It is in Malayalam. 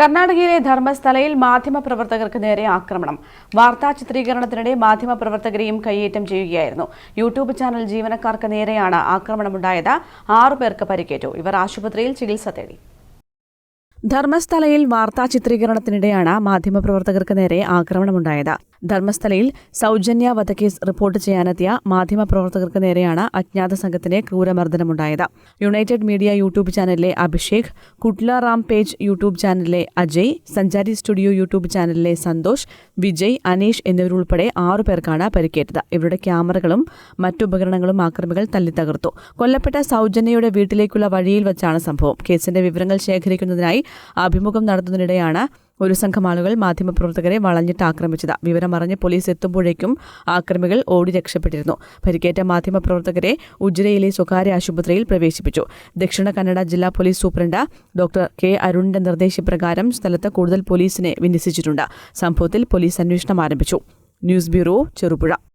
കർണാടകയിലെ ധർമ്മസ്ഥലയിൽ മാധ്യമപ്രവർത്തകർക്ക് നേരെ ആക്രമണം. വാർത്താ ചിത്രീകരണത്തിനിടെ മാധ്യമപ്രവർത്തകരെയും കൈയേറ്റം ചെയ്യുകയായിരുന്നു. യൂട്യൂബ് ചാനൽ ജീവനക്കാർക്ക് നേരെയാണ് ആക്രമണമുണ്ടായത്. ആറുപേർക്ക് പരിക്കേറ്റു. ഇവർ ആശുപത്രിയിൽ ചികിത്സ തേടി. ധർമ്മസ്ഥലയിൽ വാർത്താ ചിത്രീകരണത്തിനിടെയാണ് മാധ്യമപ്രവർത്തകർക്ക് നേരെ ആക്രമണമുണ്ടായത്. ധർമ്മസ്ഥലയിൽ സൗജന്യ വധക്കേസ് റിപ്പോർട്ട് ചെയ്യാനെത്തിയ മാധ്യമപ്രവർത്തകർക്ക് നേരെയാണ് അജ്ഞാത സംഘത്തിന്റെ ക്രൂരമർദ്ദനമുണ്ടായത്. യുണൈറ്റഡ് മീഡിയ യൂട്യൂബ് ചാനലിലെ അഭിഷേക് കുട്ല റാം പേജ് യൂട്യൂബ് ചാനലിലെ അജയ് സഞ്ചാരി സ്റ്റുഡിയോ യൂട്യൂബ് ചാനലിലെ സന്തോഷ് വിജയ് അനീഷ് എന്നിവരുൾപ്പെടെ ആറു പേർക്കാണ് പരിക്കേറ്റത്. ഇവരുടെ ക്യാമറകളും മറ്റുപകരണങ്ങളും ആക്രമികൾ തല്ലിത്തകർത്തു. കൊല്ലപ്പെട്ട സൗജന്യയുടെ വീട്ടിലേക്കുള്ള വഴിയിൽ വച്ചാണ് സംഭവം. കേസിന്റെ വിവരങ്ങൾ ശേഖരിക്കുന്നതിനായി അഭിമുഖം നടത്തുന്നതിനിടെയാണ് ഒരു സംഘം ആളുകൾ മാധ്യമപ്രവർത്തകരെ വളഞ്ഞിട്ട് ആക്രമിച്ചത്. വിവരമറിഞ്ഞ് പോലീസ് എത്തുമ്പോഴേക്കും ആക്രമികൾ ഓടി രക്ഷപ്പെട്ടിരുന്നു. പരിക്കേറ്റ മാധ്യമപ്രവർത്തകരെ ഉജ്ജരയിലെ സ്വകാര്യ ആശുപത്രിയിൽ പ്രവേശിപ്പിച്ചു. ദക്ഷിണ കന്നഡ ജില്ലാ പോലീസ് സൂപ്രണ്ട് ഡോക്ടർ കെ. അരുണിന്റെ നിർദ്ദേശപ്രകാരം സ്ഥലത്ത് കൂടുതൽ പോലീസിനെ വിന്യസിച്ചിട്ടുണ്ട്. സംഭവത്തിൽ പോലീസ് അന്വേഷണം ആരംഭിച്ചു. News bureau Cherupuzha.